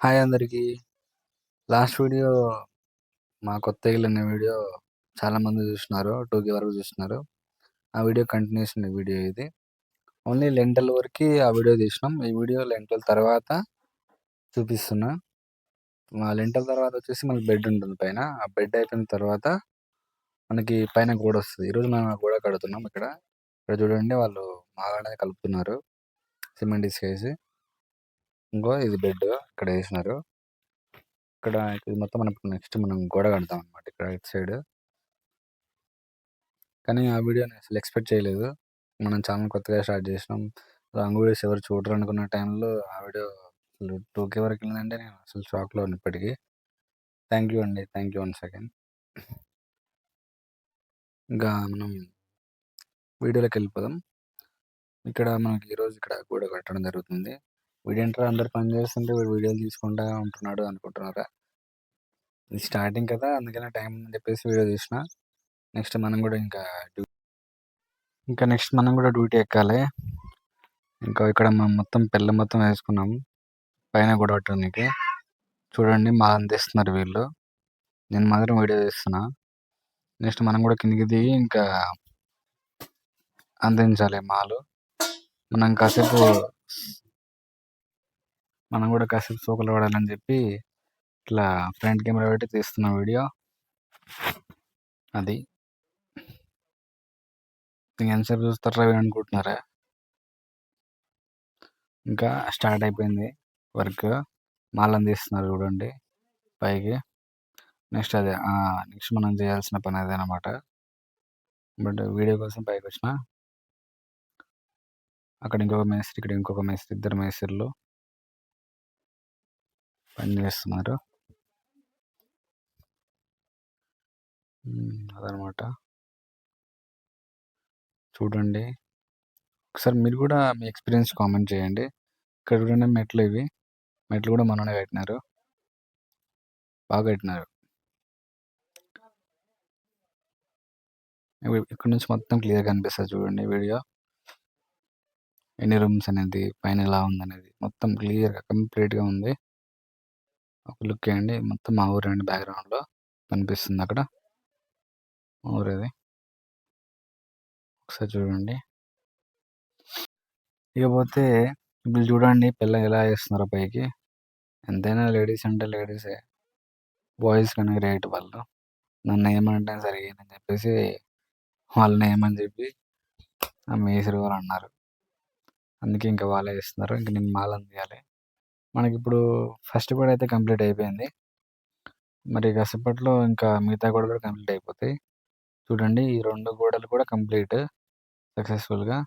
Hi అందరికీ. Last video మా కొత్త ఇల్లు అనే వీడియో చాలామంది చూస్తున్నారు. టూకి వరకు చూస్తున్నారు. ఆ వీడియో కంటిన్యూషన్ వీడియో ఇది. ఓన్లీ లెంటల్ వరకు ఆ వీడియో తీసినాం. ఈ వీడియో లెంటల్ తర్వాత చూపిస్తున్నా. మా లెంటల్ తర్వాత వచ్చేసి మనకి బెడ్ ఉంటుంది పైన. ఆ బెడ్ అయిపోయిన తర్వాత మనకి పైన గోడ వస్తుంది ఈరోజు మనం గోడ కడుతున్నాం ఇక్కడ. ఇక్కడ చూడండి వాళ్ళు మాగాడ కలుపుతున్నారు. సిమెంట్ ఇసుకేసి. ఇంకో ఇది బెడ్ ఇక్కడ వేసినారు. ఇక్కడ ఇది మొత్తం మనం నెక్స్ట్ మనం గోడ కడతాం అనమాట ఇక్కడ ఇటు సైడ్. కానీ ఆ వీడియోని అసలు ఎక్స్పెక్ట్ చేయలేదు. మనం ఛానల్ కొత్తగా స్టార్ట్ చేసినాం. లాంగ్ వీడియోస్ ఎవరు చూడరు అనుకున్న టైంలో ఆ వీడియో అసలు టూకే వరకు వెళ్ళిందంటే నేను అసలు షాక్‌లో ఉన్నప్పటికీ థ్యాంక్ యూ అండి. థ్యాంక్ యూ వన్ సెకండ్ ఇంకా మనం వీడియోలోకి వెళ్ళిపోదాం. ఇక్కడ మనకి ఈరోజు ఇక్కడ గోడ కట్టడం జరుగుతుంది. వీడేంట్రా అందరు పని చేస్తుంటే వీడు వీడియోలు తీసుకుంటా ఉంటున్నాడు అనుకుంటున్నారా? ఇది స్టార్టింగ్ కదా అందుకనే టైం అని చెప్పేసి వీడియో తీసిన. నెక్స్ట్ మనం కూడా ఇంకా డ్యూటీ ఇంకా నెక్స్ట్ మనం కూడా డ్యూటీ ఎక్కాలి. ఇంకా ఇక్కడ మనం మొత్తం పెల్ల మొత్తం వేసుకున్నాం. పైన కూడా చూడండి మా అందిస్తున్నారు వీళ్ళు. నేను మాత్రం వీడియో తీస్తున్నా. నెక్స్ట్ మనం కూడా కిందకి దిగి ఇంకా అందించాలి మాలు. మనం కాసేపు మనం కూడా కాసేపు సోకులు పడాలని చెప్పి ఇట్లా ఫ్రంట్ కెమెరా పెట్టి తీస్తున్న వీడియో. అది. ఎంతసేపు చూస్తారా అనుకుంటున్నారా? ఇంకా స్టార్ట్ అయిపోయింది వర్క్. మాలని తీస్తున్నారు చూడండి పైకి. నెక్స్ట్ అదే నెక్స్ట్ మనం చేయాల్సిన పని అదే అనమాట బట్ వీడియో కోసం పైకి వచ్చిన అక్కడ ఇంకొక మేస్త్రి, ఇక్కడ ఇంకొక మేస్త్రి ఇద్దరు మేస్త్రిలో పని చేస్తున్నారు. అదనమాట. చూడండి. ఒకసారి మీరు కూడా మీ ఎక్స్‌పీరియన్స్ కామెంట్ చేయండి. ఇక్కడ చూడండి మెట్లు ఇవి. మెట్లు కూడా మనోడే కట్టినారు. బాగా కట్టినారు. ఇక్కడ నుంచి మొత్తం క్లియర్‌గా కనిపిస్తుంది చూడండి వీడియో. ఎన్ని రూమ్స్ అనేది, పైన ఎలా ఉందనేది మొత్తం క్లియర్‌గా కంప్లీట్‌గా ఉంది. ఒక లుక్ అండి మొత్తం మా ఊరే అండి బ్యాక్‌గ్రౌండ్‌లో కనిపిస్తుంది అక్కడ. మా ఊరిది. ఒకసారి చూడండి. ఇకపోతే ఇప్పుడు చూడండి పిల్ల ఎలా వేస్తున్నారు పైకి. ఎంతైనా లేడీస్ అంటే లేడీసే. బాయ్స్ కానీ రేట్ వాళ్ళు. నన్ను ఏమంటే సరే అని చెప్పేసి వాళ్ళని ఏమని చెప్పి ఆ మేస్త్రి వాళ్ళు అన్నారు. అందుకే ఇంకా వాళ్ళే ఏస్తున్నారు. ఇంక నేను మాల మనకి ఇప్పుడు ఫస్ట్ గోడ అయితే కంప్లీట్ అయిపోయింది. మరి కాసేపట్లో ఇంకా మిగతా గోడలు కూడా కంప్లీట్ అయిపోతాయి. చూడండి ఈ రెండు గోడలు కూడా కంప్లీట్ సక్సెస్‌ఫుల్‌గా.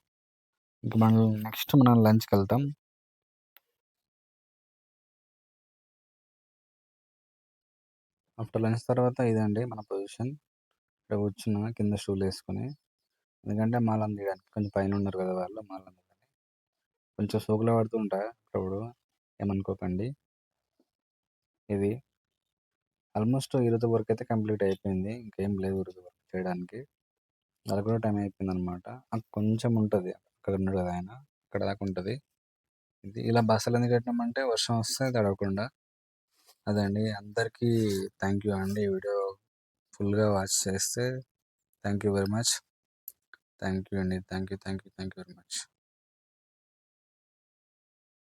ఇంక మనం నెక్స్ట్ మనం లంచ్‌కెళ్తాం. ఆఫ్టర్ లంచ్ తర్వాత ఇదండి మన పొజిషన్. ఇక్కడ కూర్చున్న కింద షూలు వేసుకుని ఎందుకంటే మాల అందియడానికి. కొంచెం పైన ఉన్నారు కదా వాళ్ళు మాల అందుకని. కొంచెం సోకులు పడుతుంటా ఇప్పుడు ఏమనుకోకండి. ఇది. ఆల్మోస్ట్ ఈరోజు వర్క్ అయితే కంప్లీట్ అయిపోయింది. ఇంకేం లేదు ఈరోజు వర్క్ చేయడానికి. అది కూడా టైం అయిపోయిందనమాట. నాకు కొంచెం ఉంటుంది అక్కడ ఉన్నాడు కదా ఆయన. అక్కడ దాకా ఉంటది. ఇది ఇలా బస్సులు ఎందుకు కట్టినామంటే వర్షం వస్తే తడవకుండా. అదే అండి. అందరికీ థ్యాంక్ యూ అండి. ఈ వీడియో ఫుల్‌గా వాచ్ చేస్తే thank you very much. Thank you అండి. Thank you, thank you, thank you very much.